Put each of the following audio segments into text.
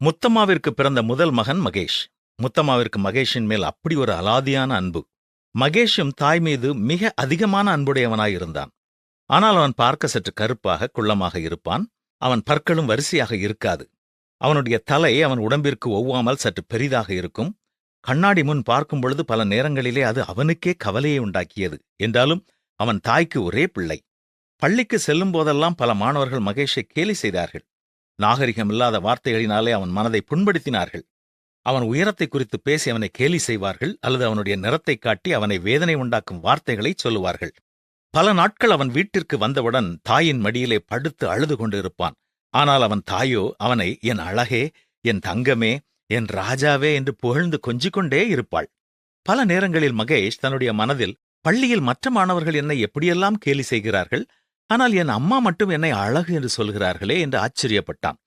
முத்தம்மாவிற்கு பிறந்த முதல் மகன் மகேஷ். முத்தம்மாவிற்கு மகேஷின் மேல் அப்படி ஒரு அலாதியான அன்பு. மகேஷும் தாய் மீது மிக அதிகமான அன்புடையவனாயிருந்தான் ஆனால் அவன் பார்க்க சற்று கருப்பாக குள்ளமாக இருப்பான். அவன் பற்களும் வரிசையாக இருக்காது. அவனுடைய தலை அவன் உடம்பிற்கு ஒவ்வாமல் சற்று பெரிதாக இருக்கும். கண்ணாடி முன் பார்க்கும் பொழுது பல நேரங்களிலே அது அவனுக்கே கவலையை உண்டாக்கியது. என்றாலும் அவன் தாய்க்கு ஒரே பிள்ளை. பள்ளிக்கு செல்லும் போதெல்லாம் பல மாணவர்கள் மகேஷை கேலி செய்தார்கள். நாகரிகமில்லாத வார்த்தைகளினாலே அவன் மனதை புண்படுத்தினார்கள். அவன் உயரத்தை குறித்து பேசி அவனை கேலி செய்வார்கள் அல்லது அவனுடைய நிறத்தை காட்டி அவனை வேதனை உண்டாக்கும் வார்த்தைகளை சொல்லுவார்கள். பல நாட்கள் அவன் வீட்டிற்கு வந்தவுடன் தாயின் மடியிலே படுத்து அழுது கொண்டிருப்பான். ஆனால் அவன் தாயோ அவனை என் அழகே என் தங்கமே என் ராஜாவே என்று புகழ்ந்து கொஞ்சிக் கொண்டே இருப்பாள். பல நேரங்களில் மகேஷ் தன்னுடைய மனதில் பள்ளியில் மற்ற மாணவர்கள் என்னை எப்படியெல்லாம் கேலி செய்கிறார்கள்? ஆனால் என் அம்மா மட்டும் என்னை அழகு என்று சொல்கிறார்களே என்று ஆச்சரியப்பட்டான்.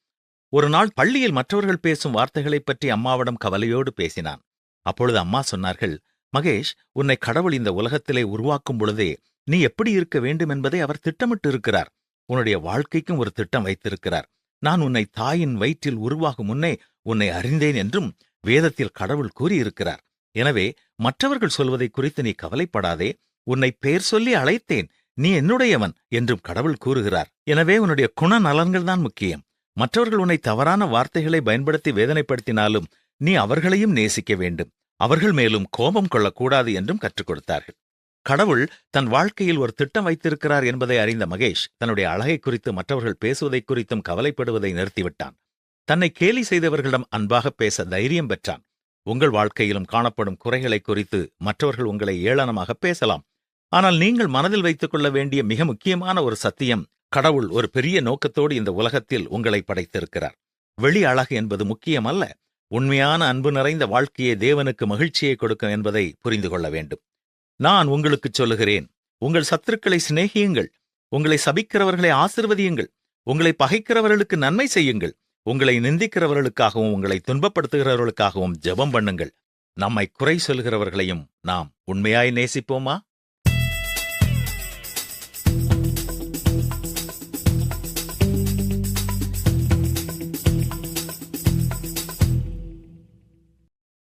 ஒரு நாள் பள்ளியில் மற்றவர்கள் பேசும் வார்த்தைகளைப் பற்றி அம்மாவிடம் கவலையோடு பேசினான். அப்பொழுது அம்மா சொன்னார்கள் மகேஷ் உன்னை கடவுள் இந்த உலகத்திலே உருவாக்கும் பொழுதே நீ எப்படி இருக்க வேண்டும் என்பதை அவர் திட்டமிட்டு இருக்கிறார். உன்னுடைய வாழ்க்கைக்கும் ஒரு திட்டம் வைத்திருக்கிறார். நான் உன்னை தாயின் வயிற்றில் உருவாகும் முன்னே உன்னை அறிந்தேன் என்றும் வேதத்தில் கடவுள் கூறியிருக்கிறார். எனவே மற்றவர்கள் சொல்வதை குறித்து நீ கவலைப்படாதே. உன்னை பெயர் சொல்லி அழைத்தேன். நீ என்னுடையவன் என்றும் கடவுள் கூறுகிறார். எனவே உன்னுடைய குண நலன்கள்தான் முக்கியம். மற்றவர்கள் உன்னை தவறான வார்த்தைகளை பயன்படுத்தி வேதனைப்படுத்தினாலும் நீ அவர்களையும் நேசிக்க வேண்டும். அவர்கள் மேலும் கோபம் கொள்ளக்கூடாது என்றும் கற்றுக் கொடுத்தார்கள். கடவுள் தன் வாழ்க்கையில் ஒரு திட்டம் வைத்திருக்கிறார் என்பதை அறிந்த மகேஷ் தன்னுடைய அழகை குறித்து மற்றவர்கள் பேசுவதை குறித்தும் கவலைப்படுவதை நிறுத்திவிட்டான். தன்னை கேலி செய்தவர்களிடம் அன்பாக பேச தைரியம் பெற்றான். உங்கள் வாழ்க்கையிலும் காணப்படும் குறைகளை குறித்து மற்றவர்கள் உங்களை ஏளனமாக பேசலாம். ஆனால் நீங்கள் மனதில் வைத்துக் கொள்ள வேண்டிய மிக முக்கியமான ஒரு சத்தியம் கடவுள் ஒரு பெரிய நோக்கத்தோடு இந்த உலகத்தில் உங்களை படைத்திருக்கிறார். வெளி அழகு என்பது முக்கியமல்ல உண்மையான அன்பு நிறைந்த வாழ்க்கையே தேவனுக்கு மகிழ்ச்சியை கொடுக்கும் என்பதை புரிந்து கொள்ள வேண்டும். நான் உங்களுக்குச் சொல்லுகிறேன் உங்கள் சத்துருக்களை சிநேகியுங்கள் உங்களை சபிக்கிறவர்களை ஆசிர்வதியுங்கள் உங்களை பகைக்கிறவர்களுக்கு நன்மை செய்யுங்கள் உங்களை நிந்திக்கிறவர்களுக்காகவும் உங்களை துன்பப்படுத்துகிறவர்களுக்காகவும் ஜெபம் பண்ணுங்கள். நம்மை குறை சொல்கிறவர்களையும் நாம் உண்மையாய் நேசிப்போமா?